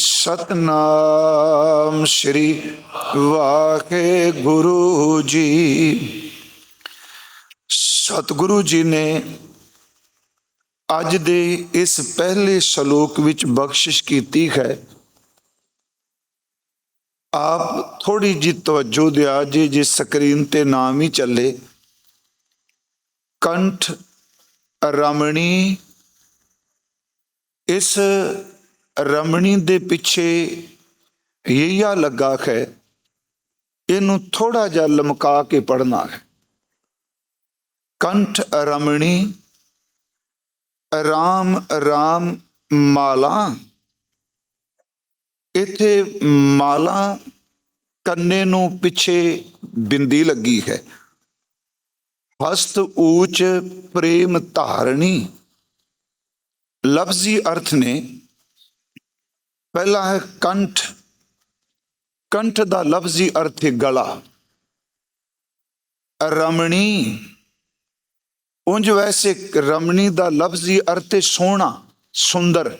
ਸਤਨਾਮ ਸ੍ਰੀ ਵਾਹਿਗੁਰੂ ਜੀ। ਸਤਿਗੁਰੂ ਜੀ ਨੇ ਅੱਜ ਦੇ ਇਸ ਪਹਿਲੇ ਸ਼ਲੋਕ ਵਿੱਚ ਬਖਸ਼ਿਸ਼ ਕੀਤੀ ਹੈ। ਆਪ ਥੋੜੀ ਜੀ ਤਵੱਜੋ ਦਿਆ ਜੇ ਜੇ ਸਕਰੀਨ ਤੇ ਨਾਮ ਹੀ ਚੱਲੇ। ਕੰਠ ਰਮਣੀ ਇਸ ਰਮਣੀ ਦੇ ਪਿੱਛੇ ਯਹੀਆ ਲੱਗਾ ਹੈ। ਇਹਨੂੰ ਥੋੜਾ ਜਿਹਾ ਲਮਕਾ ਕੇ ਪੜਨਾ ਹੈ। ਕੰਠ ਰਮਣੀ, ਰਾਮ ਰਾਮ ਮਾਲਾ, ਇਥੇ ਮਾਲਾ ਕੰਨੇ ਨੂੰ ਪਿੱਛੇ ਬਿੰਦੀ ਲੱਗੀ ਹੈ। ਹਸਤ ਊਚ ਪ੍ਰੇਮ ਧਾਰਣੀ ਲਫ਼ਜ਼ੀ ਅਰਥ ਨੇ ਪਹਿਲਾ ਹੈ ਕੰਠ। ਕੰਠ ਦਾ ਲਫ਼ਜ਼ੀ ਅਰਥ ਹੈ ਗਲਾ। ਰਮਣੀ। ਉਂਝ ਵੈਸੇ ਰਮਣੀ ਦਾ ਲਫ਼ਜ਼ੀ ਅਰਥ ਹੈ ਸੋਹਣਾ, ਸੁੰਦਰ।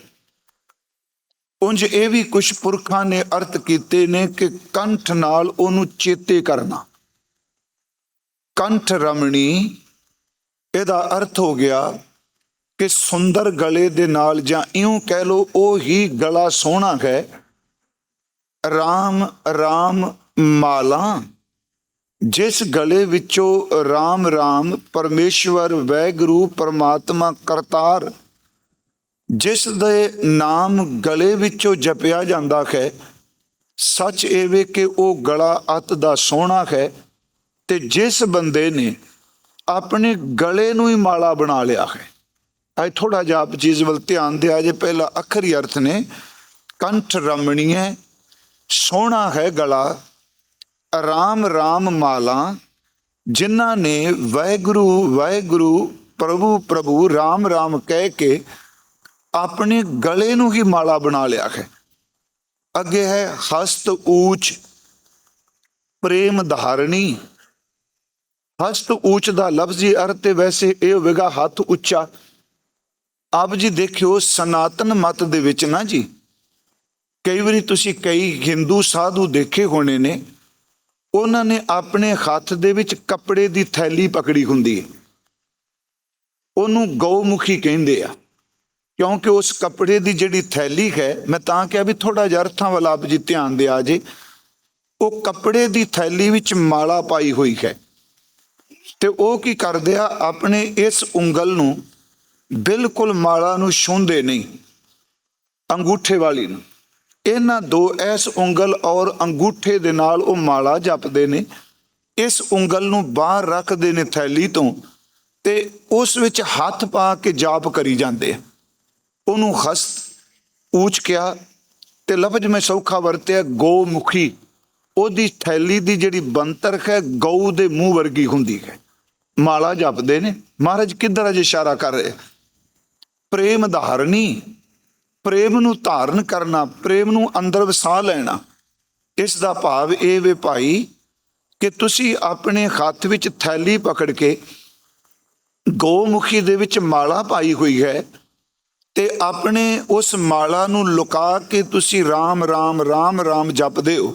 ਉਂਝ ਇਹ ਵੀ ਕੁਝ ਪੁਰਖਾਂ ਨੇ ਅਰਥ ਕੀਤੇ ਨੇ ਕਿ ਕੰਠ ਨਾਲ ਉਹਨੂੰ ਚੇਤੇ ਕਰਨਾ। ਕੰਠ ਰਮਣੀ, ਇਹਦਾ ਅਰਥ ਹੋ ਗਿਆ ਕਿ ਸੁੰਦਰ ਗਲੇ ਦੇ ਨਾਲ ਜਾਂ ਇਉਂ ਕਹਿ ਲੋ ਉਹ ਹੀ ਗਲਾ ਸੋਹਣਾ ਹੈ। RAM RAM ਮਾਲਾ, ਜਿਸ ਗਲੇ ਵਿੱਚੋਂ RAM RAM ਪਰਮੇਸ਼ਵਰ, ਵੈਗੁਰੂ, ਪਰਮਾਤਮਾ, ਕਰਤਾਰ, ਜਿਸ ਦੇ ਨਾਮ ਗਲੇ ਵਿੱਚੋਂ ਜਪਿਆ ਜਾਂਦਾ ਹੈ, ਸੱਚ ਇਹ ਵੇ ਕਿ ਉਹ ਗਲਾ ਅਤ ਦਾ ਸੋਹਣਾ ਹੈ ਤੇ ਜਿਸ ਬੰਦੇ ਨੇ ਆਪਣੇ ਗਲੇ ਨੂੰ ਹੀ ਮਾਲਾ ਬਣਾ ਲਿਆ ਹੈ। ਅੱਜ ਥੋੜਾ ਜਿਹਾ ਆਪ ਚੀਜ਼ ਵੱਲ ਧਿਆਨ ਦਿਆ, ਜੇ ਪਹਿਲਾ ਅੱਖਰ ਹੀ ਅਰਥ ਨੇ, ਕੰਠ ਰਮਣੀ ਹੈ ਸੋਹਣਾ ਹੈ ਗਲਾ, ਰਾਮ ਰਾਮ ਮਾਲਾ, ਜਿਨ੍ਹਾਂ ਨੇ ਵਾਹਿਗੁਰੂ ਵਾਹਿਗੁਰੂ, ਪ੍ਰਭੂ ਪ੍ਰਭੂ, ਰਾਮ ਰਾਮ ਕਹਿ ਕੇ ਆਪਣੇ ਗਲੇ ਨੂੰ ਹੀ ਮਾਲਾ ਬਣਾ ਲਿਆ ਹੈ। ਅੱਗੇ ਹੈ ਹਸਤ ਊਚ, ਪ੍ਰੇਮ ਧਾਰਣੀ ਹਸਤ ਊਚ ਦਾ ਲਫ਼ਜ਼ੀ ਅਰਥ ਤੇ ਵੈਸੇ ਇਹ ਹੋਵੇਗਾ ਹੱਥ ਉੱਚਾ। ਆਪ ਜੀ ਦੇਖਿਓ, ਸਨਾਤਨ ਮਤ ਦੇ ਵਿੱਚ ਨਾ ਜੀ, ਕਈ ਵਾਰੀ ਤੁਸੀਂ ਕਈ ਹਿੰਦੂ ਸਾਧੂ ਦੇਖੇ ਹੋਣੇ ਨੇ, ਉਹਨਾਂ ਨੇ ਆਪਣੇ ਹੱਥ ਦੇ ਵਿੱਚ ਕੱਪੜੇ ਦੀ ਥੈਲੀ ਪਕੜੀ ਹੁੰਦੀ ਹੈ। ਉਹਨੂੰ ਗਊਮੁਖੀ ਕਹਿੰਦੇ ਆ, ਕਿਉਂਕਿ ਉਸ ਕੱਪੜੇ ਦੀ ਜਿਹੜੀ ਥੈਲੀ ਹੈ, ਮੈਂ ਤਾਂ ਕਿਹਾ ਵੀ ਥੋੜਾ ਜਿਹਾ ਅਰਥਾਂ ਵੱਲ ਆਪ ਜੀ ਧਿਆਨ ਦੇ ਆ ਜੇ, ਉਹ ਕੱਪੜੇ ਦੀ ਥੈਲੀ ਵਿੱਚ ਮਾਲਾ ਪਾਈ ਹੋਈ ਹੈ। ਤੇ ਉਹ ਕੀ ਕਰਦੇ ਆ, ਆਪਣੇ ਇਸ ਉਂਗਲ ਨੂੰ ਬਿਲਕੁਲ ਮਾਲਾ ਨੂੰ ਛੂੰਦੇ ਨਹੀਂ, ਅੰਗੂਠੇ ਵਾਲੀ ਨੂੰ। ਇਹਨਾਂ ਦੋ ਇਸ ਉਂਗਲ ਔਰ ਅੰਗੂਠੇ ਦੇ ਨਾਲ ਉਹ ਮਾਲਾ ਜਪਦੇ ਨੇ, ਇਸ ਉਂਗਲ ਨੂੰ ਬਾਹਰ ਰੱਖਦੇ ਨੇ ਥੈਲੀ ਤੋਂ ਤੇ ਉਸ ਵਿੱਚ ਹੱਥ ਪਾ ਕੇ ਜਾਪ ਕਰੀ ਜਾਂਦੇ ਆ। ਉਹਨੂੰ ਹਸਤ ਊਚ ਕਿਹਾ ਤੇ ਲਫ਼ਜ਼ ਮੈਂ ਸੌਖਾ ਵਰਤਿਆ, ਗੋਮੁਖੀ। ਉਹਦੀ ਥੈਲੀ ਦੀ ਜਿਹੜੀ ਬੰਤਰ ਹੈ, ਗਊ ਦੇ ਮੂੰਹ ਵਰਗੀ ਹੁੰਦੀ ਹੈ। ਮਾਲਾ ਜਪਦੇ ਨੇ। ਮਹਾਰਾਜ ਕਿੱਧਰ ਅਜੇ ਇਸ਼ਾਰਾ ਕਰ ਰਹੇ ਪ੍ਰੇਮ ਧਾਰਨੀ, ਪ੍ਰੇਮ ਨੂੰ ਧਾਰਨ ਕਰਨਾ, ਪ੍ਰੇਮ ਨੂੰ ਅੰਦਰ ਵਸਾ ਲੈਣਾ, ਇਸ ਦਾ ਭਾਵ ਇਹ ਵੇ ਭਾਈ ਕਿ ਤੁਸੀਂ ਆਪਣੇ ਹੱਥ ਵਿੱਚ ਥੈਲੀ ਪਕੜ ਕੇ ਗੋਮੁਖੀ ਦੇ ਵਿੱਚ ਮਾਲਾ ਪਾਈ ਹੋਈ ਹੈ ਤੇ ਆਪਣੇ ਉਸ ਮਾਲਾ ਨੂੰ ਲੁਕਾ ਕੇ ਤੁਸੀਂ RAM RAM RAM RAM ਜਪਦੇ ਹੋ।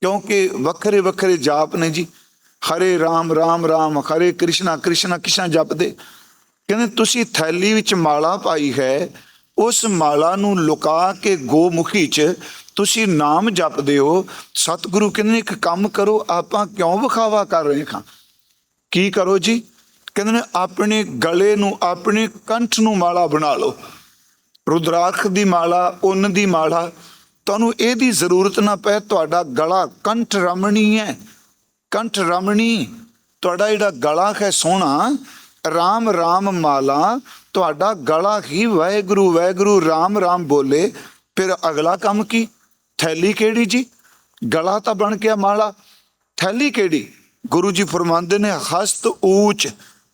ਕਿਉਂਕਿ ਵੱਖਰੇ ਵੱਖਰੇ ਜਾਪ ਨੇ ਜੀ। ਹਰੇ ਰਾਮ ਰਾਮ ਰਾਮ, ਹਰੇ ਕ੍ਰਿਸ਼ਨਾ ਕ੍ਰਿਸ਼ਨਾ ਕਿਸ਼ਨਾ ਜਪਦੇ। ਕਹਿੰਦੇ, ਤੁਸੀਂ ਥੈਲੀ ਵਿੱਚ ਮਾਲਾ ਪਾਈ ਹੈ, ਉਸ ਮਾਲਾ ਨੂੰ ਲੁਕਾ ਕੇ ਗੋਮੁਖੀ 'ਚ ਤੁਸੀਂ ਨਾਮ ਜਪਦੇ ਹੋ। ਸਤਿਗੁਰੂ ਕਹਿੰਦੇ ਨੇ, ਇੱਕ ਕੰਮ ਕਰੋ, ਆਪਾਂ ਕਿਉਂ ਵਿਖਾਵਾ ਕਰ ਰਹੇ ਹਾਂ? ਕੀ ਕਰੋ ਜੀ? ਕਹਿੰਦੇ ਨੇ, ਆਪਣੇ ਗਲੇ ਨੂੰ, ਆਪਣੇ ਕੰਠ ਨੂੰ ਮਾਲਾ ਬਣਾ ਲਓ। ਰੁਦਰਾਖ ਦੀ ਮਾਲਾ, ਉਨ ਦੀ ਮਾਲਾ। ਤੁਹਾਨੂੰ ਇਹਦੀ ਜ਼ਰੂਰਤ ਨਾ ਪਏ ਤੁਹਾਡਾ ਗਲਾ ਕੰਠ ਰਮਣੀ ਹੈ। ਕੰਠ ਰਮਣੀ, ਤੁਹਾਡਾ ਜਿਹੜਾ ਗਲਾ ਹੈ ਸੋਹਣਾ RAM RAM ਮਾਲਾ ਤੁਹਾਡਾ ਗਲਾ ਹੀ ਵਾਹਿਗੁਰੂ ਵਾਹਿਗੁਰੂ RAM RAM ਬੋਲੇ ਫਿਰ ਅਗਲਾ ਕੰਮ ਕੀ? ਥੈਲੀ ਕਿਹੜੀ ਜੀ? ਗਲਾ ਤਾਂ ਬਣ ਗਿਆ ਮਾਲਾ। ਥੈਲੀ ਕਿਹੜੀ? ਗੁਰੂ ਜੀ ਫਰਮਾਉਂਦੇ ਨੇ ਹਸਤ ਊਚ।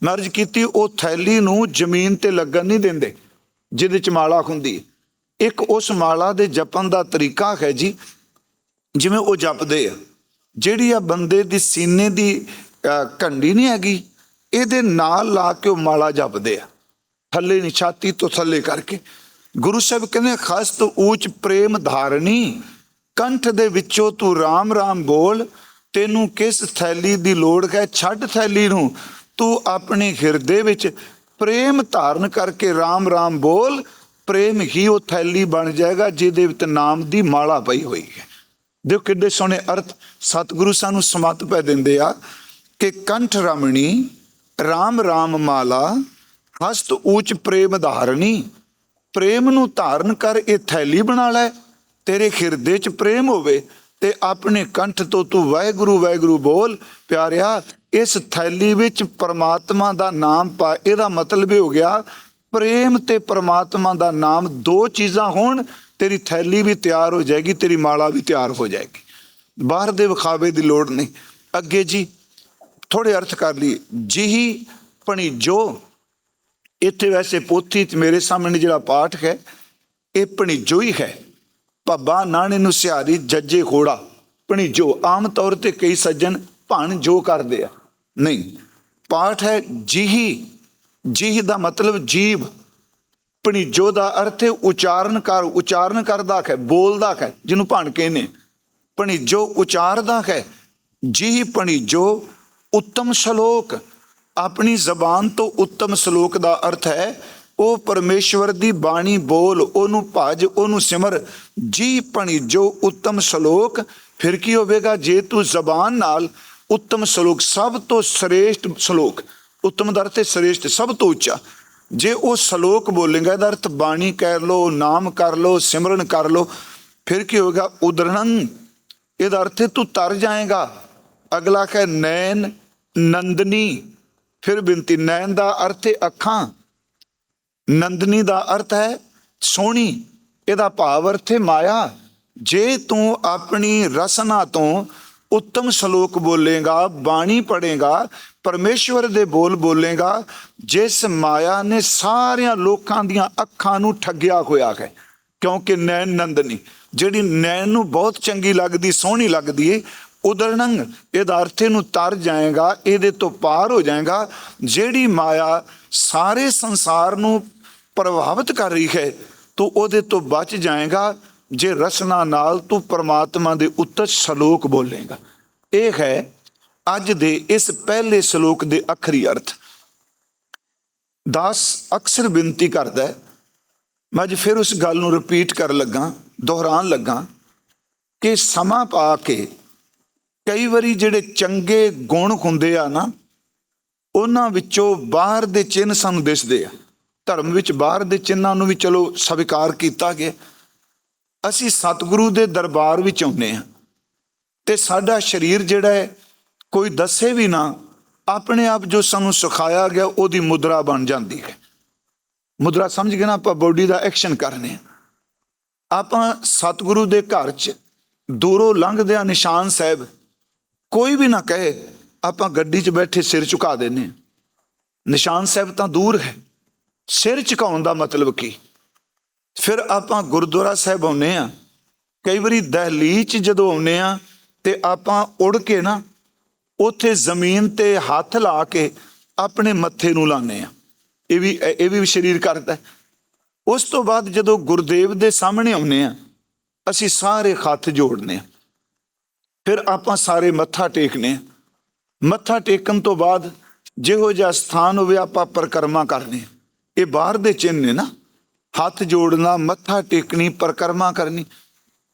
ਮਰਜ ਕੀਤੀ ਉਹ ਥੈਲੀ ਨੂੰ ਜ਼ਮੀਨ ਤੇ ਲੱਗਣ ਨਹੀਂ ਦਿੰਦੇ ਜਿਹਦੇ ਚ ਮਾਲਾ ਹੁੰਦੀ ਇੱਕ ਉਸ ਮਾਲਾ ਦੇ ਜਪਣ ਦਾ ਤਰੀਕਾ ਹੈ ਜੀ ਜਿਵੇਂ ਉਹ ਜਪਦੇ ਆ। ਜਿਹੜੀ ਆ ਬੰਦੇ ਦੀ ਸੀਨੇ ਦੀ ਅਹ, ਘੰਡੀ ਨਹੀਂ ਹੈਗੀ ਇਹਦੇ ਨਾਲ ਲਾ ਕੇ ਉਹ ਮਾਲਾ ਜਪਦੇ ਆ। ਥੱਲੇ ਨਹੀਂ ਛਾਤੀ ਤੋਂ ਥੱਲੇ ਕਰਕੇ। ਗੁਰੂ ਸਾਹਿਬ ਕਹਿੰਦੇ ਖਸਤ ਊਚ ਪ੍ਰੇਮ ਧਾਰਨੀ। ਕੰਠ ਦੇ ਵਿੱਚੋਂ ਤੂੰ ਰਾਮ ਰਾਮ ਬੋਲ। ਤੈਨੂੰ ਕਿਸ ਥੈਲੀ ਦੀ ਲੋੜ ਹੈ ਛੱਡ ਥੈਲੀ ਨੂੰ। ਤੂੰ ਆਪਣੇ ਹਿਰਦੇ ਵਿੱਚ ਪ੍ਰੇਮ ਧਾਰਨ ਕਰਕੇ ਰਾਮ ਰਾਮ ਬੋਲ। ਪ੍ਰੇਮ ਹੀ ਉਹ ਥੈਲੀ ਬਣ ਜਾਏਗਾ ਜਿਹਦੇ ਵਿੱਚ ਨਾਮ ਦੀ ਮਾਲਾ ਪਈ ਹੋਈ ਹੈ। ਦੇਖੋ ਕਿੱਡੇ ਸੋਹਣੇ ਅਰਥ ਸਤਿਗੁਰੂ ਸਾਨੂੰ ਸਮਤ ਪੈ ਦਿੰਦੇ ਆ ਕਿ ਕੰਠ ਰਮਣੀ RAM RAM ਮਾਲਾ, ਹਸਤ ਊਚ ਪ੍ਰੇਮ ਧਾਰਨੀ। ਪ੍ਰੇਮ ਨੂੰ ਧਾਰਨ ਕਰ ਇਹ ਥੈਲੀ ਬਣਾ ਲੈ। ਤੇਰੇ ਹਿਰਦੇ 'ਚ ਪ੍ਰੇਮ ਹੋਵੇ ਤੇ ਆਪਣੇ ਕੰਠ ਤੋਂ ਤੂੰ ਵਾਹਿਗੁਰੂ ਵਾਹਿਗੁਰੂ ਬੋਲ। ਪਿਆਰਿਆ, ਇਸ ਥੈਲੀ ਵਿੱਚ ਪਰਮਾਤਮਾ ਦਾ ਨਾਮ ਪਾ। ਇਹਦਾ ਮਤਲਬ ਇਹ ਹੋ ਗਿਆ, ਪ੍ਰੇਮ ਤੇ ਪਰਮਾਤਮਾ ਦਾ ਨਾਮ ਦੋ ਚੀਜ਼ਾਂ ਹੋਣ, ਤੇਰੀ ਥੈਲੀ ਵੀ ਤਿਆਰ ਹੋ ਜਾਏਗੀ, ਤੇਰੀ ਮਾਲਾ ਵੀ ਤਿਆਰ ਹੋ ਜਾਏਗੀ। ਬਾਹਰ ਦੇ ਵਿਖਾਵੇ ਦੀ ਲੋੜ ਨਹੀਂ। ਅੱਗੇ ਜੀ ਥੋੜੇ ਅਰਥ ਕਰ ਲਈ। ਜਿਹੀ ਪਣੀ ਜੋ, ਇੱਥੇ ਵੈਸੇ ਪੋਥੀ ਚ ਮੇਰੇ ਸਾਹਮਣੇ ਜਿਹੜਾ ਪਾਠ ਹੈ, ਇਹ ਪਣੀਜੋ ਹੀ ਹੈ। ਭੱਬਾ ਨਾਣੇ ਨੂੰ ਸਿਆਰੀ ਜੱਜੇ ਖੋੜਾ ਪਣੀਜੋ ਆਮ ਤੌਰ ਤੇ ਕਈ ਸੱਜਣ ਭਣ ਜੋ ਕਰਦੇ ਆ। ਨਹੀਂ, ਪਾਠ ਹੈ ਜਿਹੀ। ਜਿਹੀ ਦਾ ਮਤਲਬ ਜੀਵ। ਪਣੀਜੋ ਦਾ ਅਰਥ ਹੈ ਉਚਾਰਨ ਕਰ, ਉਚਾਰਨ ਕਰਦਾ ਹੈ, ਬੋਲਦਾ ਹੈ, ਜਿਹਨੂੰ ਭਣ ਕਹਿੰਦੇ ਪਣੀਜੋ ਉਚਾਰਦਾ ਹੈ, ਜਿਹੀ ਪਣੀਜੋ ਉੱਤਮ ਸ਼ਲੋਕ, ਆਪਣੀ ਜ਼ਬਾਨ ਤੋਂ ਉੱਤਮ ਸ਼ਲੋਕ ਦਾ ਅਰਥ ਹੈ, ਉਹ ਪਰਮੇਸ਼ਵਰ ਦੀ ਬਾਣੀ ਬੋਲ, ਉਹਨੂੰ ਭਜ, ਉਹਨੂੰ ਸਿਮਰ, ਜੀ ਪਣੀਜੋ ਉੱਤਮ ਸ਼ਲੋਕ, ਫਿਰ ਕੀ ਹੋਵੇਗਾ? ਜੇ ਤੂੰ ਜ਼ਬਾਨ ਨਾਲ ਉੱਤਮ ਸ਼ਲੋਕ, ਸਭ ਤੋਂ ਸ੍ਰੇਸ਼ਟ ਸ਼ਲੋਕ, ਉੱਤਮ ਦਾ ਅਰਥ ਸ੍ਰੇਸ਼ਟ, ਸਭ ਤੋਂ ਉੱਚਾ, ਜੇ ਉਹ ਸ਼ਲੋਕ ਬੋਲੇਗਾ, ਇਹਦਾ ਅਰਥ ਬਾਣੀ ਕਰ ਲੋ ਨਾਮ ਕਰ ਲੋ ਸਿਮਰਨ ਕਰ ਲੋ ਫਿਰ ਕੀ ਹੋਵੇਗਾ? ਉਦਰਣੰ ਇਹਦਾ ਅਰਥ ਤੂੰ ਤਰ ਜਾਏਗਾ। ਅਗਲਾ ਹੈ ਨੈਣ ਨੰਦਨੀ। ਫਿਰ ਬਿੰਤੀ ਨੈਣ ਦਾ ਅਰਥ ਹੈ ਅੱਖਾਂ। ਨੰਦਨੀ ਦਾ ਅਰਥ ਹੈ ਸੋਹਣੀ। ਇਹਦਾ ਭਾਵ ਅਰਥ ਹੈ ਮਾਇਆ। ਜੇ ਤੂੰ ਆਪਣੀ ਰਸਨਾ ਤੋਂ ਉੱਤਮ ਸ਼ਲੋਕ ਬੋਲੇਗਾ, ਬਾਣੀ ਪੜੇਗਾ ਪਰਮੇਸ਼ਵਰ ਦੇ ਬੋਲ ਬੋਲੇਗਾ, ਜਿਸ ਮਾਇਆ ਨੇ ਸਾਰਿਆਂ ਲੋਕਾਂ ਦੀਆਂ ਅੱਖਾਂ ਨੂੰ ਠੱਗਿਆ ਹੋਇਆ ਹੈ, ਕਿਉਂਕਿ ਨੈਣ ਨੰਦਨੀ। ਜਿਹੜੀ ਨੈਣ ਨੂੰ ਬਹੁਤ ਚੰਗੀ ਲੱਗਦੀ, ਸੋਹਣੀ ਲੱਗਦੀ ਏ ਉਦਰਣੰਗ ਇਹਦਾ ਅਰਥ ਨੂੰ ਤਰ ਜਾਏਗਾ, ਇਹਦੇ ਤੋਂ ਪਾਰ ਹੋ ਜਾਏਗਾ। ਜਿਹੜੀ ਮਾਇਆ ਸਾਰੇ ਸੰਸਾਰ ਨੂੰ ਪ੍ਰਭਾਵਿਤ ਕਰ ਰਹੀ ਹੈ, ਤੂੰ ਉਹਦੇ ਤੋਂ ਬਚ ਜਾਏਗਾ, ਜੇ ਰਸਨਾ ਨਾਲ ਤੂੰ ਪਰਮਾਤਮਾ ਦੇ ਉੱਤਰ ਸ਼ਲੋਕ ਬੋਲੇਗਾ। ਇਹ ਹੈ ਅੱਜ ਦੇ ਇਸ ਪਹਿਲੇ ਸ਼ਲੋਕ ਦੇ ਅਖਰੀ ਅਰਥ। ਦਾਸ ਅਕਸਰ ਬੇਨਤੀ ਕਰਦਾ ਮੈਂ ਅੱਜ ਫਿਰ ਉਸ ਗੱਲ ਨੂੰ ਰਿਪੀਟ ਕਰਨ ਲੱਗਾ, ਦੁਹਰਾਉਣ ਲੱਗਾ ਕਿ ਸਮਾਂ ਪਾ ਕੇ ਕਈ ਵਾਰੀ ਜਿਹੜੇ ਚੰਗੇ ਗੁਣ ਹੁੰਦੇ ਆ ਨਾ, ਉਹਨਾਂ ਵਿੱਚੋਂ ਬਾਹਰ ਦੇ ਚਿੰਨ ਸਾਨੂੰ ਦਿਸਦੇ ਆ। ਧਰਮ ਵਿੱਚ ਬਾਹਰ ਦੇ ਚਿੰਨਾਂ ਨੂੰ ਵੀ ਚਲੋ ਸਵੀਕਾਰ ਕੀਤਾ ਗਿਆ। ਅਸੀਂ ਸਤਿਗੁਰੂ ਦੇ ਦਰਬਾਰ ਵਿੱਚ ਆਉਂਦੇ ਆ ਤੇ ਸਾਡਾ ਸਰੀਰ ਜਿਹੜਾ ਹੈ, ਕੋਈ ਦੱਸੇ ਵੀ ਨਾ, ਆਪਣੇ ਆਪ ਜੋ ਸਾਨੂੰ ਸਿਖਾਇਆ ਗਿਆ, ਉਹਦੀ ਮੁਦਰਾ ਬਣ ਜਾਂਦੀ ਹੈ। ਮੁਦਰਾ ਸਮਝ ਗਏ ਨਾ ਆਪਾਂ, ਬੋਡੀ ਦਾ ਐਕਸ਼ਨ ਕਰਨੇ ਆ। ਆਪਾਂ ਸਤਿਗੁਰੂ ਦੇ ਘਰ 'ਚ ਦੂਰੋਂ ਲੰਘਦੇ ਲੰਘਦਿਆਂ ਨਿਸ਼ਾਨ ਸਾਹਿਬ ਕੋਈ ਵੀ ਨਾ ਕਹੇ, ਆਪਾਂ ਗੱਡੀ 'ਚ ਬੈਠੇ ਸਿਰ ਝੁਕਾ ਦਿੰਨੇ ਆ ਨਿਸ਼ਾਨ ਸਾਹਿਬ ਤਾਂ ਦੂਰ ਹੈ। ਸਿਰ ਝੁਕਾਉਣ ਦਾ ਮਤਲਬ ਕੀ? ਫਿਰ ਆਪਾਂ ਗੁਰਦੁਆਰਾ ਸਾਹਿਬ ਆਉਨੇ ਆ ਕਈ ਵਾਰੀ ਦਹਲੀਜ਼ 'ਚ ਜਦੋਂ ਆਉਨੇ ਆ ਤੇ ਆਪਾਂ ਉੜ ਕੇ ਨਾ ਉੱਥੇ ਜ਼ਮੀਨ ਤੇ ਹੱਥ ਲਾ ਕੇ ਆਪਣੇ ਮੱਥੇ ਨੂੰ ਲਾਉਂਦੇ ਆ ਇਹ ਵੀ ਇਹ ਵੀ ਸਰੀਰ ਕਰਦਾ ਉਸ ਤੋਂ ਬਾਅਦ ਜਦੋਂ ਗੁਰਦੇਵ ਦੇ ਸਾਹਮਣੇ ਆਉਨੇ ਆ ਅਸੀਂ ਸਾਰੇ ਹੱਥ ਜੋੜਨੇ ਆ ਫਿਰ ਆਪਾਂ ਸਾਰੇ ਮੱਥਾ ਟੇਕਨੇ ਮੱਥਾ ਟੇਕਣ ਤੋਂ ਬਾਅਦ ਜਿਹੋ ਜਿਹਾ ਸਥਾਨ ਹੋਵੇ ਆਪਾਂ ਪਰਕਰਮਾ ਕਰਨੇ। ਇਹ ਬਾਹਰ ਦੇ ਚਿੰਨ੍ਹ ਨੇ ਨਾ। ਹੱਥ ਜੋੜਨਾ, ਮੱਥਾ ਟੇਕਣੀ, ਪਰਕਰਮਾ ਕਰਨੀ।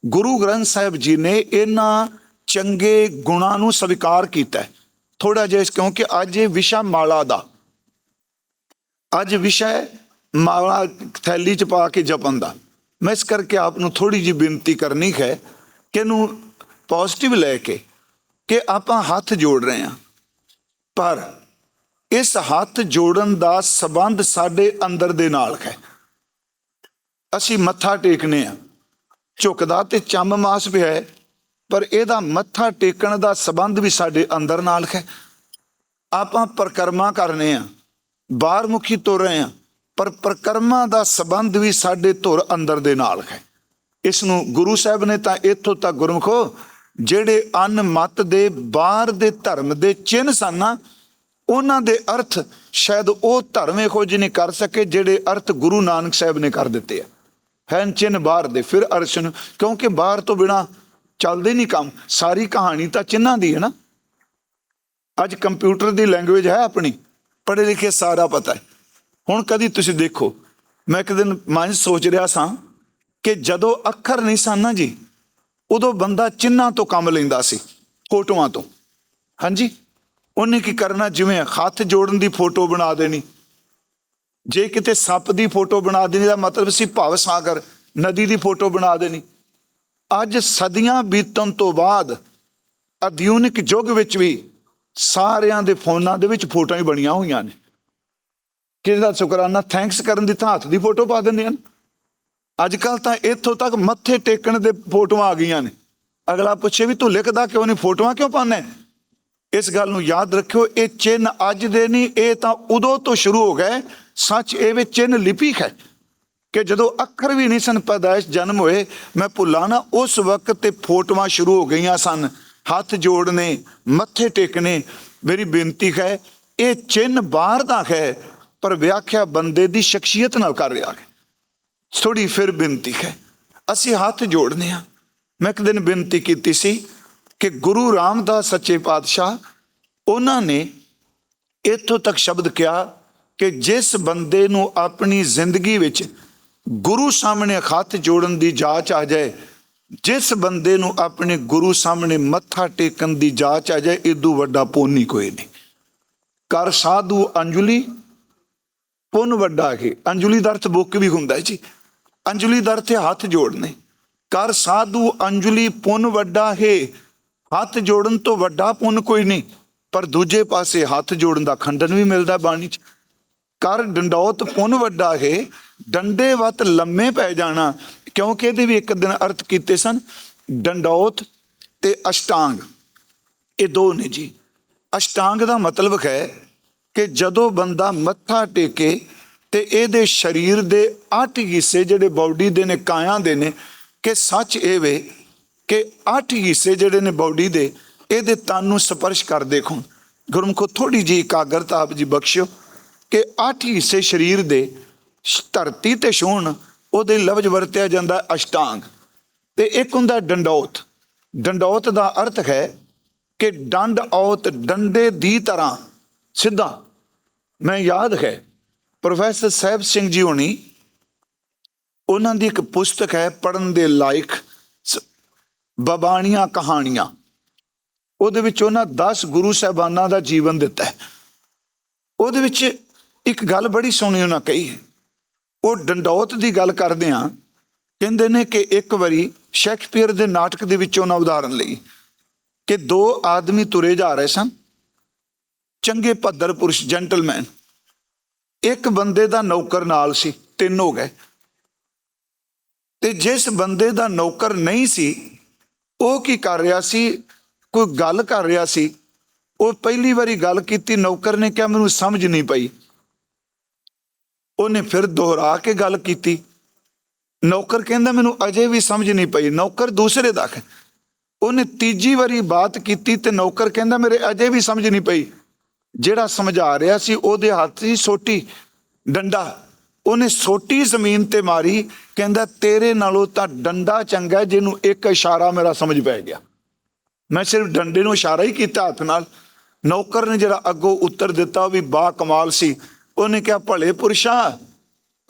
ਗੁਰੂ ਗ੍ਰੰਥ ਸਾਹਿਬ ਜੀ ਨੇ ਇਹਨਾਂ ਚੰਗੇ ਗੁਣਾਂ ਨੂੰ ਸਵੀਕਾਰ ਕੀਤਾ ਹੈ। ਥੋੜਾ ਜਿਹਾ ਕਿਉਂਕਿ ਅੱਜ ਇਹ ਵਿਸ਼ਾ ਮਾਲਾ ਦਾ। ਅੱਜ ਵਿਸ਼ਾ ਹੈ ਮਾਲਾ ਥੈਲੀ ਚ ਪਾ ਕੇ ਜਪਣ ਦਾ। ਮੈਂ ਇਸ ਕਰਕੇ ਆਪ ਨੂੰ ਥੋੜੀ ਜਿਹੀ ਬੇਨਤੀ ਕਰਨੀ ਹੈ ਕਿ ਇਹਨੂੰ ਪੋਜ਼ਿਟਿਵ ਲੈ ਕੇ ਕਿ ਆਪਾਂ ਹੱਥ ਜੋੜ ਰਹੇ ਹਾਂ। ਪਰ ਇਸ ਹੱਥ ਜੋੜਨ ਦਾ ਸਬੰਧ ਸਾਡੇ ਅੰਦਰ ਦੇ ਨਾਲ ਹੈ। ਅਸੀਂ ਮੱਥਾ ਟੇਕਨੇ ਆ ਝੁਕਦਾ ਤੇ ਚੰਮ ਮਾਸ ਪਿਆ ਹੈ, ਪਰ ਇਹਦਾ ਮੱਥਾ ਟੇਕਣ ਦਾ ਸਬੰਧ ਵੀ ਸਾਡੇ ਅੰਦਰ ਨਾਲ ਹੈ। ਆਪਾਂ ਪ੍ਰਕਰਮਾ ਕਰਨੇ ਆ ਬਾਹਰ ਮੁਖੀ ਤੁਰ ਰਹੇ ਆ ਪਰ ਪ੍ਰਕਰਮਾ ਦਾ ਸਬੰਧ ਵੀ ਸਾਡੇ ਧੁਰ ਅੰਦਰ ਦੇ ਨਾਲ ਹੈ। ਇਸ ਨੂੰ ਗੁਰੂ ਸਾਹਿਬ ਨੇ ਤਾਂ ਇੱਥੋਂ ਤੱਕ ਗੁਰਮਖੋ ਜਿਹੜੇ ਅਨ ਮਤ ਦੇ ਬਾਹਰ ਦੇ ਧਰਮ ਦੇ ਚਿੰਨ ਸਨ ਨਾ, ਉਹਨਾਂ ਦੇ ਅਰਥ ਸ਼ਾਇਦ ਉਹ ਧਰਮ ਇਹੋ ਜਿਹੇ ਨਹੀਂ ਕਰ ਸਕੇ ਜਿਹੜੇ ਅਰਥ ਗੁਰੂ ਨਾਨਕ ਸਾਹਿਬ ਨੇ ਕਰ ਦਿੱਤੇ ਆ। ਹੈਨ ਚਿੰਨ ਬਾਹਰ ਦੇ, ਫਿਰ ਅਰਸ਼ਨ ਕਿਉਂਕਿ ਬਾਹਰ ਤੋਂ ਬਿਨਾ ਚੱਲਦੇ ਨਹੀਂ ਕੰਮ, ਸਾਰੀ ਕਹਾਣੀ ਤਾਂ ਚਿੰਨਾਂ ਦੀ ਹੈ ਨਾ। ਅੱਜ ਕੰਪਿਊਟਰ ਦੀ ਲੈਂਗੁਏਜ ਹੈ ਆਪਣੀ, ਪੜ੍ਹੇ ਲਿਖੇ ਸਾਰਾ ਪਤਾ ਹੈ। ਹੁਣ ਕਦੀ ਤੁਸੀਂ ਦੇਖੋ, ਮੈਂ ਇੱਕ ਦਿਨ ਮਨ ਸੋਚ ਰਿਹਾ ਸਾਂ ਕਿ ਜਦੋਂ ਅੱਖਰ ਨਹੀਂ ਸਨ ਨਾ ਜੀ ਉਦੋਂ ਬੰਦਾ ਚਿੰਨਾਂ ਤੋਂ ਕੰਮ ਲੈਂਦਾ ਸੀ, ਫੋਟੋਆਂ ਤੋਂ। ਹਾਂਜੀ? ਉਹਨੇ ਕੀ ਕਰਨਾ? ਜਿਵੇਂ ਹੱਥ ਜੋੜਨ ਦੀ ਫੋਟੋ ਬਣਾ ਦੇਣੀ। ਜੇ ਕਿਤੇ ਸੱਪ ਦੀ ਫੋਟੋ ਬਣਾ ਦੇਣੀ ਦਾ ਮਤਲਬ ਸੀ ਭਵ ਸਾਗਰ, ਨਦੀ ਦੀ ਫੋਟੋ ਬਣਾ ਦੇਣੀ। ਅੱਜ ਸਦੀਆਂ ਬੀਤਣ ਤੋਂ ਬਾਅਦ ਆਧੁਨਿਕ ਯੁੱਗ ਵਿੱਚ ਵੀ ਸਾਰਿਆਂ ਦੇ ਫੋਨਾਂ ਦੇ ਵਿੱਚ ਫੋਟੋਆਂ ਹੀ ਬਣੀਆਂ ਹੋਈਆਂ ਨੇ। ਕਿਸੇ ਦਾ ਸ਼ੁਕਰਾਨਾ? ਥੈਂਕਸ ਕਰਨ ਦੀ ਤਾਂ ਹੱਥ ਦੀ ਫੋਟੋ ਪਾ ਦਿੰਦੇ ਹਨ। ਅੱਜ ਕੱਲ ਤਾਂ ਇੱਥੋਂ ਤੱਕ ਮੱਥੇ ਟੇਕਣ ਦੇ ਫੋਟੋਆਂ ਆ ਗਈਆਂ ਨੇ। ਅਗਲਾ ਪੁੱਛੇ ਵੀ ਤੂੰ ਲਿਖਦਾ ਕਿਉਂ ਨਹੀਂ? ਫੋਟੋਆਂ ਕਿਉਂ ਪਾਉਂਦਾ ਇਸ ਗੱਲ ਨੂੰ ਯਾਦ ਰੱਖਿਓ, ਇਹ ਚਿੰਨ ਅੱਜ ਦੇ ਨਹੀਂ, ਇਹ ਤਾਂ ਉਦੋਂ ਤੋਂ ਸ਼ੁਰੂ ਹੋ ਗਏ ਸੱਚ ਇਹ ਵਿੱਚ ਚਿੰਨ ਲਿਪੀ ਹੈ ਕਿ ਜਦੋਂ ਅੱਖਰ ਵੀ ਨਹੀਂ ਸਨ, ਪੈਦਾਇਸ਼ ਜਨਮ ਹੋਏ, ਮੈਂ ਭੁੱਲਾਂ ਨਾ, ਉਸ ਵਕਤ ਤੇ ਫੋਟੋਆਂ ਸ਼ੁਰੂ ਹੋ ਗਈਆਂ ਸਨ। ਹੱਥ ਜੋੜਨੇ, ਮੱਥੇ ਟੇਕਣੇ ਮੇਰੀ ਬੇਨਤੀ ਹੈ, ਇਹ ਚਿੰਨ ਬਾਹਰ ਦਾ ਹੈ, ਪਰ ਵਿਆਖਿਆ ਬੰਦੇ ਦੀ ਸ਼ਖਸੀਅਤ ਨਾਲ ਕਰ ਰਿਹਾ ਹੈ। ਥੋੜੀ ਫਿਰ ਬੇਨਤੀ ਹੈ। ਅਸੀਂ ਹੱਥ ਜੋੜਨੇ ਆ। ਮੈਂ ਇੱਕ ਦਿਨ ਬੇਨਤੀ ਕੀਤੀ ਸੀ ਕਿ ਗੁਰੂ ਰਾਮਦਾਸ ਸੱਚੇ ਪਾਤਸ਼ਾਹ, ਉਹਨਾਂ ਨੇ ਇੱਥੋਂ ਤੱਕ ਸ਼ਬਦ ਕਿਹਾ ਕਿ ਜਿਸ ਬੰਦੇ ਨੂੰ ਆਪਣੀ ਜ਼ਿੰਦਗੀ ਵਿੱਚ ਗੁਰੂ ਸਾਹਮਣੇ ਹੱਥ ਜੋੜਨ ਦੀ ਜਾਚ ਆ ਜਾਏ, ਜਿਸ ਬੰਦੇ ਨੂੰ ਆਪਣੇ ਗੁਰੂ ਸਾਹਮਣੇ ਮੱਥਾ ਟੇਕਣ ਦੀ ਜਾਚ ਆ ਜਾਏ ਇਦੋਂ ਵੱਡਾ ਪੋਨੀ ਹੀ ਕੋਈ ਨਹੀਂ। ਕਰ ਸਾਧੂ ਅੰਜੁਲੀ, ਪੁੰਨ ਵੱਡਾ ਹੈ। ਅੰਜੁਲੀ ਦਾ ਅਰਥ ਬੁੱਕ ਵੀ ਹੁੰਦਾ ਹੈ ਜੀ। ਅੰਜਲੀ ਦਾ ਅਰਥ ਹੱਥ ਜੋੜਨੇ। ਕਰ ਸਾਧੂ ਅੰਜਲੀ ਪੁੰਨ ਵੱਡਾ ਹੈ। ਹੱਥ ਜੋੜਨ ਤੋਂ ਵੱਡਾ ਪੁੰਨ ਕੋਈ ਨਹੀਂ, ਪਰ ਦੂਜੇ ਪਾਸੇ ਹੱਥ ਜੋੜਨ ਦਾ ਖੰਡਨ ਵੀ ਮਿਲਦਾ ਬਾਣੀ 'ਚ। ਕਰ ਡੰਡੌਤ ਪੁੰਨ ਵੱਡਾ ਹੈ, ਡੰਡੇ ਵੱਤ ਲੰਮੇ ਪੈ ਜਾਣਾ, ਕਿਉਂਕਿ ਇਹਦੇ ਵੀ ਇੱਕ ਦਿਨ ਅਰਥ ਕੀਤੇ ਸਨ, ਡੰਡੌਤ ਤੇ ਅਸ਼ਟਾਂਗ। ਇਹ ਦੋ ਨੇ ਜੀ। ਅਸ਼ਟਾਂਗ ਦਾ ਮਤਲਬ ਹੈ ਕਿ ਜਦੋਂ ਬੰਦਾ ਮੱਥਾ ਟੇਕੇ ਤੇ ਇਹਦੇ ਸਰੀਰ ਦੇ ਅੱਠ ਹਿੱਸੇ ਜਿਹੜੇ ਬਾਡੀ ਦੇ ਨੇ, ਕਾਇਆ ਦੇ ਨੇ, ਕਿ ਸੱਚ ਇਹ ਵੇ ਕਿ ਅੱਠ ਹਿੱਸੇ ਜਿਹੜੇ ਨੇ ਬਾਡੀ ਦੇ, ਇਹਦੇ ਤਨ ਨੂੰ ਸਪਰਸ਼ ਕਰ ਦੇਖੋ ਗੁਰਮੁਖੋ ਥੋੜੀ ਜੀ ਇਕਾਗਰਤਾ ਆਪ ਜੀ ਬਖਸ਼ਿਓ ਕਿ ਅੱਠ ਹਿੱਸੇ ਸਰੀਰ ਦੇ ਧਰਤੀ ਤੇ ਛੂਹਣ, ਉਹਦੇ ਲਫ਼ਜ਼ ਵਰਤਿਆ ਜਾਂਦਾ ਅਸ਼ਟਾਂਗ। ਤੇ ਇੱਕ ਹੁੰਦਾ ਡੰਡੌਤ। ਡੰਡੌਤ ਦਾ ਅਰਥ ਹੈ ਕਿ ਡੰਡ ਔਤ ਡੰਡੇ ਦੀ ਤਰ੍ਹਾਂ ਸਿੱਧਾ। ਮੈਂ ਯਾਦ ਹੈ ਪ੍ਰੋਫੈਸਰ ਸਾਹਿਬ ਸਿੰਘ ਜੀ ਹੋਣੀ, ਉਹਨਾਂ ਦੀ ਇੱਕ ਪੁਸਤਕ ਹੈ ਪੜਨ ਦੇ ਲਾਇਕ ਸ- ਬਬਾਣੀਆਂ ਕਹਾਣੀਆਂ। ਉਹਦੇ ਵਿੱਚ ਉਹਨਾਂ 10 ਗੁਰੂ ਸਾਹਿਬਾਨਾਂ ਦਾ ਜੀਵਨ ਦਿੱਤਾ ਹੈ। ਉਹਦੇ ਵਿੱਚ ਇੱਕ ਗੱਲ ਬੜੀ ਸੋਹਣੀ ਉਹਨਾਂ ਕਹੀ। ਹੈ ਉਹ ਡੰਡੌਤ ਦੀ ਗੱਲ ਕਰਦੇ ਆ ਕਹਿੰਦੇ ਨੇ ਕਿ ਇੱਕ ਵਾਰੀ ਸ਼ੇਕਸਪੀਅਰ ਦੇ ਨਾਟਕ ਦੇ ਵਿੱਚ ਉਹਨਾਂ ਉਦਾਹਰਨ ਲਈ ਕਿ ਦੋ ਆਦਮੀ ਤੁਰੇ ਜਾ ਰਹੇ ਸਨ। ਚੰਗੇ ਭੱਦਰ ਪੁਰਸ਼, ਜੈਂਟਲਮੈਨ। ਇੱਕ ਬੰਦੇ ਦਾ ਨੌਕਰ ਨਾਲ ਸੀ, ਤਿੰਨ ਹੋ ਗਏ। ਤੇ ਜਿਸ ਬੰਦੇ ਦਾ ਨੌਕਰ ਨਹੀਂ ਸੀ, ਉਹ ਕੀ ਕਰ ਰਿਹਾ ਸੀ, ਕੋਈ ਗੱਲ ਕਰ ਰਿਹਾ ਸੀ, ਉਹ ਪਹਿਲੀ ਵਾਰੀ ਗੱਲ ਕੀਤੀ, ਨੌਕਰ ਨੇ ਕਿਹਾ ਮੈਨੂੰ ਸਮਝ ਨਹੀਂ ਪਈ। ਉਹਨੇ ਫਿਰ ਦੁਹਰਾ ਕੇ ਗੱਲ ਕੀਤੀ। ਨੌਕਰ ਕਹਿੰਦਾ ਮੈਨੂੰ ਅਜੇ ਵੀ ਸਮਝ ਨਹੀਂ ਪਈ, ਨੌਕਰ ਦੂਸਰੇ ਦਾ ਉਹਨੇ ਤੀਜੀ ਵਾਰੀ ਬਾਤ ਕੀਤੀ ਤੇ ਨੌਕਰ ਕਹਿੰਦਾ ਮੇਰੇ ਅਜੇ ਵੀ ਸਮਝ ਨਹੀਂ ਪਈ। ਜਿਹੜਾ ਸਮਝਾ ਰਿਹਾ ਸੀ, ਉਹਦੇ ਹੱਥ ਸੀ ਸੋਟੀ, ਡੰਡਾ। ਉਹਨੇ ਸੋਟੀ ਜ਼ਮੀਨ ਤੇ ਮਾਰੀ, ਕਹਿੰਦਾ, ਤੇਰੇ ਨਾਲੋਂ ਤਾਂ ਡੰਡਾ ਚੰਗਾ ਜਿਹਨੂੰ ਇੱਕ ਇਸ਼ਾਰਾ ਮੇਰਾ ਸਮਝ ਪੈ ਗਿਆ। ਮੈਂ ਸਿਰਫ ਡੰਡੇ ਨੂੰ ਇਸ਼ਾਰਾ ਹੀ ਕੀਤਾ ਹੱਥ ਨਾਲ। ਨੌਕਰ ਨੇ ਜਿਹੜਾ ਅੱਗੋਂ ਉੱਤਰ ਦਿੱਤਾ, ਉਹ ਵੀ ਬਾ ਕਮਾਲ ਸੀ। ਉਹਨੇ ਕਿਹਾ, ਭਲੇ ਪੁਰਸ਼ਾ,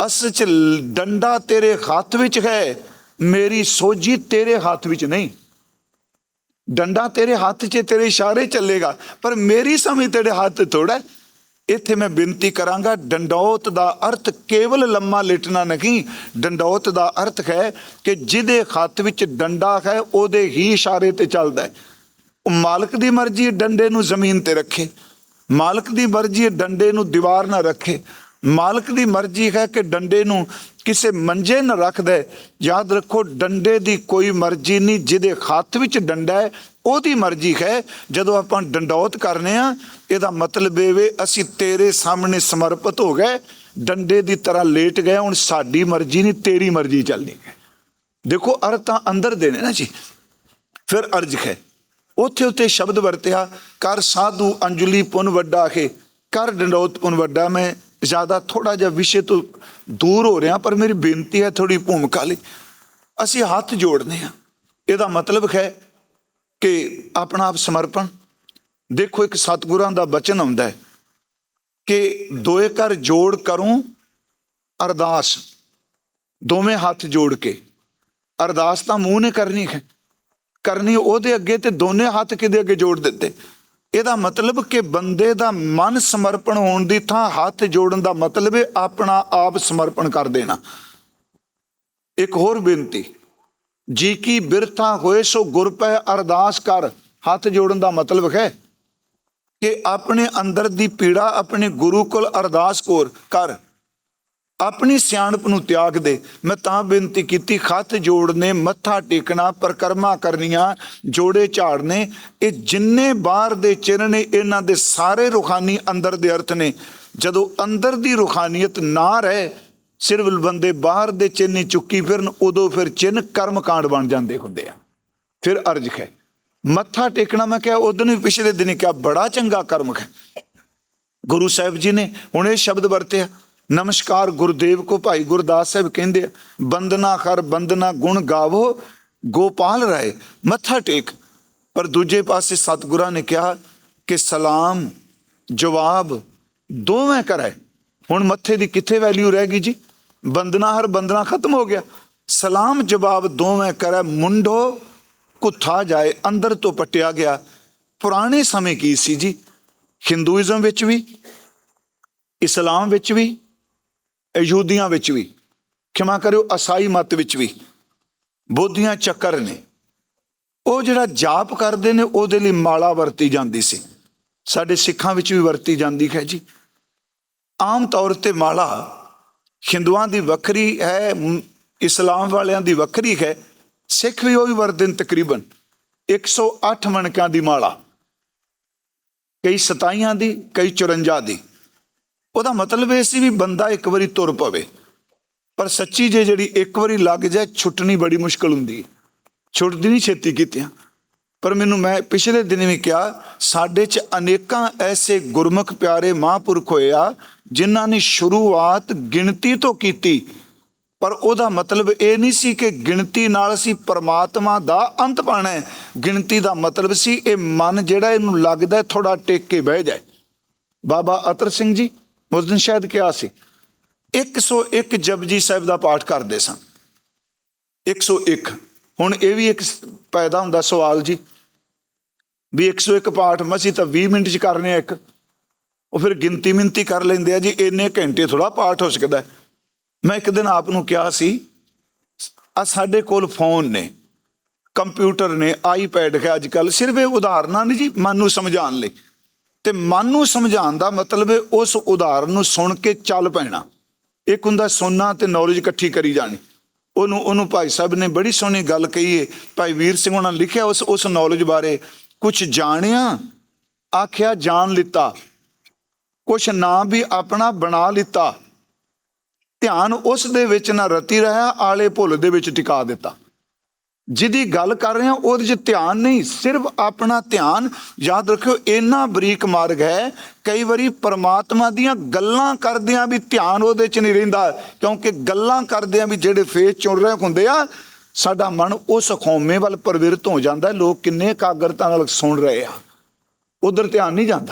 ਅਸ ਚ ਡੰਡਾ ਤੇਰੇ ਹੱਥ ਵਿੱਚ ਹੈ, ਮੇਰੀ ਸੋਝੀ ਤੇਰੇ ਹੱਥ ਵਿੱਚ ਨਹੀਂ। ਡੰਡਾ ਤੇਰੇ ਹੱਥ 'ਚ, ਤੇਰੇ ਇਸ਼ਾਰੇ ਚੱਲੇਗਾ। ਪਰ ਮੇਰੀ ਸਮਝ ਤੇਰੇ ਹੱਥ ਥੋੜਾ ਇੱਥੇ ਮੈਂ ਬੇਨਤੀ ਕਰਾਂਗਾ, ਡੰਡੌਤ ਦਾ ਅਰਥ ਕੇਵਲ ਲੰਮਾ ਲੇਟਣਾ ਨਹੀਂ। ਡੰਡੌਤ ਦਾ ਅਰਥ ਹੈ ਕਿ ਜਿਹਦੇ ਹੱਥ ਵਿੱਚ ਡੰਡਾ ਹੈ, ਉਹਦੇ ਹੀ ਇਸ਼ਾਰੇ ਤੇ ਚੱਲਦਾ ਹੈ। ਉਹ ਮਾਲਕ ਦੀ ਮਰਜ਼ੀ ਡੰਡੇ ਨੂੰ ਜ਼ਮੀਨ ਤੇ ਰੱਖੇ। ਮਾਲਕ ਦੀ ਮਰਜ਼ੀ ਡੰਡੇ ਨੂੰ ਦੀਵਾਰ ਨਾ ਰੱਖੇ। ਮਾਲਕ ਦੀ ਮਰਜ਼ੀ ਹੈ ਕਿ ਡੰਡੇ ਨੂੰ ਕਿਸੇ ਮੰਜੇ ਨਾ ਰੱਖਦਾ ਹੈ। ਯਾਦ ਰੱਖੋ, ਡੰਡੇ ਦੀ ਕੋਈ ਮਰਜ਼ੀ ਨਹੀਂ, ਜਿਹਦੇ ਹੱਥ ਵਿੱਚ ਡੰਡਾ ਹੈ, ਉਹਦੀ ਮਰਜ਼ੀ ਹੈ। ਜਦੋਂ ਆਪਾਂ ਡੰਡੌਤ ਕਰਨੇ ਆ, ਇਹਦਾ ਮਤਲਬ ਇਹ ਵੇ, ਅਸੀਂ ਤੇਰੇ ਸਾਹਮਣੇ ਸਮਰਪਿਤ ਹੋ ਗਏ, ਡੰਡੇ ਦੀ ਤਰ੍ਹਾਂ ਲੇਟ ਗਏ, ਹੁਣ ਸਾਡੀ ਮਰਜ਼ੀ ਨਹੀਂ, ਤੇਰੀ ਮਰਜ਼ੀ ਚੱਲਣੀ ਹੈ। ਦੇਖੋ ਅਰਥ ਤਾਂ ਅੰਦਰ ਦੇ ਨੇ ਨਾ ਜੀ। ਫਿਰ ਅਰਜ ਹੈ, ਉੱਥੇ ਉੱਤੇ ਸ਼ਬਦ ਵਰਤਿਆ, ਕਰ ਸਾਧੂ ਅੰਜਲੀ ਪੁਨ ਵੱਡਾ ਹੈ, ਕਰ ਡੰਡੌਤ ਪੁਨ ਵੱਡਾ ਮੈਂ ਜ਼ਿਆਦਾ ਥੋੜਾ ਜਿਹਾ ਵਿਸ਼ੇ ਤੋਂ ਦੂਰ ਹੋ ਰਿਹਾ, ਪਰ ਮੇਰੀ ਬੇਨਤੀ ਹੈ ਥੋੜੀ ਭੂਮਿਕਾ ਲਈ। ਅਸੀਂ ਹੱਥ ਜੋੜਨੇ ਆ ਇਹਦਾ ਮਤਲਬ ਹੈ ਕਿ ਆਪਣਾ ਆਪ ਸਮਰਪਣ। ਦੇਖੋ, ਇੱਕ ਸਤਿਗੁਰਾਂ ਦਾ ਬਚਨ ਆਉਂਦਾ ਹੈ ਕਿ ਦੋਏ ਕਰ ਜੋੜ ਕਰੂੰ, ਅਰਦਾਸ। ਦੋਵੇਂ ਹੱਥ ਜੋੜ ਕੇ। ਅਰਦਾਸ ਤਾਂ ਮੂੰਹ ਨੇ ਕਰਨੀ ਹੈ। ਕਰਨੀ ਉਹਦੇ ਅੱਗੇ ਤੇ ਦੋਨੇ ਹੱਥ ਕਿਹਦੇ ਅੱਗੇ ਜੋੜ ਦਿੱਤੇ ਇਹਦਾ ਮਤਲਬ ਕਿ ਬੰਦੇ ਦਾ ਮਨ ਸਮਰਪਣ ਹੋਣ ਦੀ ਥਾਂ ਹੱਥ ਜੋੜਨ ਦਾ ਮਤਲਬ ਹੈ ਆਪਣਾ ਆਪ ਸਮਰਪਣ ਕਰ ਦੇਣਾ। ਇੱਕ ਹੋਰ ਬੇਨਤੀ, ਜੀ ਕੀ ਬਿਰਥਾ ਹੋਏ ਸੋ ਗੁਰ ਪੈ ਅਰਦਾਸ ਕਰ, ਹੱਥ ਜੋੜਨ ਦਾ ਮਤਲਬ ਹੈ ਕਿ ਆਪਣੇ ਅੰਦਰ ਦੀ ਪੀੜਾ ਆਪਣੇ ਗੁਰੂ ਕੋਲ ਅਰਦਾਸ ਕੋਰ ਕਰ। ਆਪਣੀ ਸਿਆਣਪ ਨੂੰ ਤਿਆਗ ਦੇ। ਮੈਂ ਤਾਂ ਬੇਨਤੀ ਕੀਤੀ, ਖੱਤ ਜੋੜਨੇ, ਮੱਥਾ ਟੇਕਣਾ, ਪ੍ਰਕਰਮਾ ਕਰਨੀਆਂ, ਜੋੜੇ ਝਾੜਨੇ, ਇਹ ਜਿੰਨੇ ਬਾਹਰ ਦੇ ਚਿੰਨ੍ਹ ਨੇ, ਇਹਨਾਂ ਦੇ ਸਾਰੇ ਰੁਖਾਨੀ ਅੰਦਰ ਦੇ ਅਰਥ ਨੇ। ਜਦੋਂ ਅੰਦਰ ਦੀ ਰੁਖਾਨੀਅਤ ਨਾ ਰਹੇ, ਸਿਰਫ ਬੰਦੇ ਬਾਹਰ ਦੇ ਚਿੰਨ੍ਹ ਚੁੱਕੀ ਫਿਰਨ, ਉਦੋਂ ਫਿਰ ਚਿੰਨ੍ਹ ਕਰਮ ਕਾਂਡ ਬਣ ਜਾਂਦੇ ਹੁੰਦੇ ਆ। ਫਿਰ ਅਰਜ ਹੈ, ਮੱਥਾ ਟੇਕਣਾ, ਮੈਂ ਕਿਹਾ ਉਦੋਂ ਵੀ ਪਿਛਲੇ ਦਿਨ ਕਿਹਾ, ਬੜਾ ਚੰਗਾ ਕਰਮ ਹੈ। ਗੁਰੂ ਸਾਹਿਬ ਜੀ ਨੇ ਹੁਣ ਇਹ ਸ਼ਬਦ ਵਰਤਿਆ। ਨਮਸਕਾਰ ਗੁਰਦੇਵ ਕੋ ਭਾਈ ਗੁਰਦਾਸ ਸਾਹਿਬ ਕਹਿੰਦੇ ਆ, ਬੰਦਨਾ ਕਰ ਬੰਦਨਾ ਗੁਣ ਗਾਵੋ, ਗੋਪਾਲ ਰਾਏ, ਮੱਥਾ ਟੇਕ। ਪਰ ਦੂਜੇ ਪਾਸੇ ਸਤਿਗੁਰਾਂ ਨੇ ਕਿਹਾ ਕਿ ਸਲਾਮ, ਜਵਾਬ ਦੋਵੇਂ ਕਰੇ ਹੁਣ ਮੱਥੇ ਦੀ ਕਿੱਥੇ ਵੈਲਿਊ ਰਹਿ ਗਈ ਜੀ? ਬੰਦਨਾ ਹਰ ਬੰਦਨਾ ਖਤਮ ਹੋ ਗਿਆ। ਸਲਾਮ, ਜਵਾਬ ਦੋਵੇਂ ਕਰੇ ਮੁੰਡੋ ਕੁੱਥਾ ਜਾਏ, ਅੰਦਰ ਤੋਂ ਪਟਿਆ ਗਿਆ। ਪੁਰਾਣੇ ਸਮੇਂ ਕੀ ਸੀ ਜੀ? ਹਿੰਦੂਇਜ਼ਮ ਵਿੱਚ ਵੀ ਇਸਲਾਮ ਵਿੱਚ ਵੀ ਯਹੂਦੀਆਂ ਵਿੱਚ ਵੀ, ਖਿਮਾ ਕਰਿਓ ਅਸਾਈ ਮਤ ਵਿੱਚ ਵੀ, ਬੋਧੀਆਂ ਚੱਕਰ ਨੇ। ਉਹ ਜਿਹੜਾ ਜਾਪ ਕਰਦੇ ਨੇ, ਉਹਦੇ ਲਈ ਮਾਲਾ ਵਰਤੀ ਜਾਂਦੀ ਸੀ। ਸਾਡੇ ਸਿੱਖਾਂ ਵਿੱਚ ਵੀ ਵਰਤੀ ਜਾਂਦੀ ਹੈ ਜੀ। ਆਮ ਤੌਰ ਤੇ ਮਾਲਾ ਹਿੰਦੂਆਂ ਦੀ ਵੱਖਰੀ ਹੈ ਇਸਲਾਮ ਵਾਲਿਆਂ ਦੀ ਵੱਖਰੀ ਹੈ। ਸਿੱਖ ਵੀ ਉਹ ਵੀ ਵਰਤਦੇ ਨੇ ਤਕਰੀਬਨ 108 ਮਣਕਾਂ ਦੀ ਮਾਲਾ। ਕਈ 27 ਦੀ, ਕਈ 54 ਦੀ। ਉਹਦਾ ਮਤਲਬ ਇਹ ਸੀ ਵੀ ਬੰਦਾ ਇੱਕ ਵਾਰੀ ਤੁਰ ਪਵੇ। ਪਰ ਸੱਚੀ ਜੇ ਜਿਹੜੀ ਇੱਕ ਵਾਰੀ ਲੱਗ ਜਾਏ, ਛੁੱਟਣੀ ਬੜੀ ਮੁਸ਼ਕਲ ਹੁੰਦੀ ਛੁੱਟਦੀ ਨਹੀਂ ਛੇਤੀ ਕੀਤਿਆਂ। ਪਰ ਮੈਨੂੰ ਮੈਂ ਪਿਛਲੇ ਦਿਨ ਵੀ ਕਿਹਾ, ਸਾਡੇ 'ਚ ਅਨੇਕਾਂ ਐਸੇ ਗੁਰਮੁਖ ਪਿਆਰੇ ਮਹਾਂਪੁਰਖ ਹੋਏ ਆ, ਜਿਨ੍ਹਾਂ ਨੇ ਸ਼ੁਰੂਆਤ ਗਿਣਤੀ ਤੋਂ ਕੀਤੀ। ਪਰ ਉਹਦਾ ਮਤਲਬ ਇਹ ਨਹੀਂ ਸੀ ਕਿ ਗਿਣਤੀ ਨਾਲ ਅਸੀਂ ਪਰਮਾਤਮਾ ਦਾ ਅੰਤ ਪਾਣਾ ਹੈ। ਗਿਣਤੀ ਦਾ ਮਤਲਬ ਸੀ, ਇਹ ਮਨ ਜਿਹੜਾ ਇਹਨੂੰ ਲੱਗਦਾ ਥੋੜਾ ਟੇਕ ਕੇ ਬਹਿ ਜਾਏ। ਬਾਬਾ ਅਤਰ ਸਿੰਘ ਜੀ ਉਸ ਦਿਨ ਸ਼ਾਇਦ ਕਿਹਾ ਸੀ 101 ਜਪਜੀ ਸਾਹਿਬ ਦਾ ਪਾਠ ਕਰਦੇ ਸਨ। 101 ਹੁਣ ਇਹ ਵੀ ਇੱਕ ਪੈਦਾ ਹੁੰਦਾ ਸਵਾਲ ਜੀ, ਵੀ 101 ਪਾਠ ਮਸੀ ਤਾਂ 20 ਮਿੰਟ ਚ ਕਰਨੇ ਆ ਇੱਕ। ਉਹ ਫਿਰ ਗਿਣਤੀ ਮਿੰਤੀ ਕਰ ਲੈਂਦੇ ਆ ਜੀ, ਇੰਨੇ ਘੰਟੇ ਥੋੜਾ ਪਾਠ ਹੋ ਸਕਦਾ ਮੈਂ ਇੱਕ ਦਿਨ ਆਪ ਨੂੰ ਕਿਹਾ ਸੀ, ਆ ਸਾਡੇ ਕੋਲ ਫੋਨ ਨੇ, ਕੰਪਿਊਟਰ ਨੇ, ਆਈਪੈਡ ਹੈ ਅੱਜ ਕੱਲ ਸਿਰਫ ਇਹ ਉਦਾਹਰਨਾਂ ਨੇ ਜੀ, ਮਨ ਨੂੰ ਸਮਝਾਉਣ ਲਈ। ਤੇ ਮਨ ਨੂੰ ਸਮਝਾਉਣ ਦਾ ਮਤਲਬ ਹੈ ਉਸ ਉਦਾਹਰਨ ਨੂੰ ਸੁਣ ਕੇ ਚੱਲ ਪੈਣਾ। ਇੱਕ ਹੁੰਦਾ ਸੁਣਨਾ ਤੇ ਨੌਲੇਜ ਇਕੱਠੀ ਕਰੀ ਜਾਣੀ। ਉਹਨੂੰ ਉਹਨੂੰ ਭਾਈ ਸਾਹਿਬ ਨੇ ਬੜੀ ਸੋਹਣੀ ਗੱਲ ਕਹੀ ਹੈ ਭਾਈ ਵੀਰ ਸਿੰਘ ਉਹਨਾਂ ਲਿਖਿਆ ਉਸ ਉਸ ਨੌਲੇਜ ਬਾਰੇ। ਕੁਝ ਜਾਣਿਆ, ਆਖਿਆ, ਜਾਣ ਲਿੱਤਾ। ਕੁਛ ਨਾ ਵੀ ਆਪਣਾ ਬਣਾ ਲਿੱਤਾ। ਧਿਆਨ ਉਸ ਦੇ ਵਿੱਚ ਨਾ ਰਤੀ ਰਹਾ ਆਲੇ ਭੁੱਲ ਦੇ ਵਿੱਚ ਟਿਕਾ ਦਿੱਤਾ। ਜਿਹਦੀ ਗੱਲ ਕਰ ਰਹੇ ਹਾਂ, ਉਹਦੇ 'ਚ ਧਿਆਨ ਨਹੀਂ, ਸਿਰਫ ਆਪਣਾ ਧਿਆਨ, ਯਾਦ ਰੱਖਿਓ, ਇੰਨਾ ਬਰੀਕ ਮਾਰਗ ਹੈ, ਕਈ ਵਾਰੀ ਪਰਮਾਤਮਾ ਦੀਆਂ ਗੱਲਾਂ ਕਰਦਿਆਂ ਵੀ ਧਿਆਨ ਉਹਦੇ 'ਚ ਨਹੀਂ ਰਹਿੰਦਾ, ਕਿਉਂਕਿ ਗੱਲਾਂ ਕਰਦਿਆਂ ਵੀ ਜਿਹੜੇ ਫੇਸ ਚੁਣ ਰਹੇ ਹੁੰਦੇ ਆ, ਸਾਡਾ ਮਨ ਉਸ ਖੌਮੇ ਵੱਲ ਪ੍ਰਵਿਰਤ ਹੋ ਜਾਂਦਾ ਲੋਕ ਕਿੰਨੇ ਕਾਗਰਤਾ ਨਾਲ ਸੁਣ ਰਹੇ ਆ। ਉਧਰ ਧਿਆਨ ਨਹੀਂ ਜਾਂਦਾ।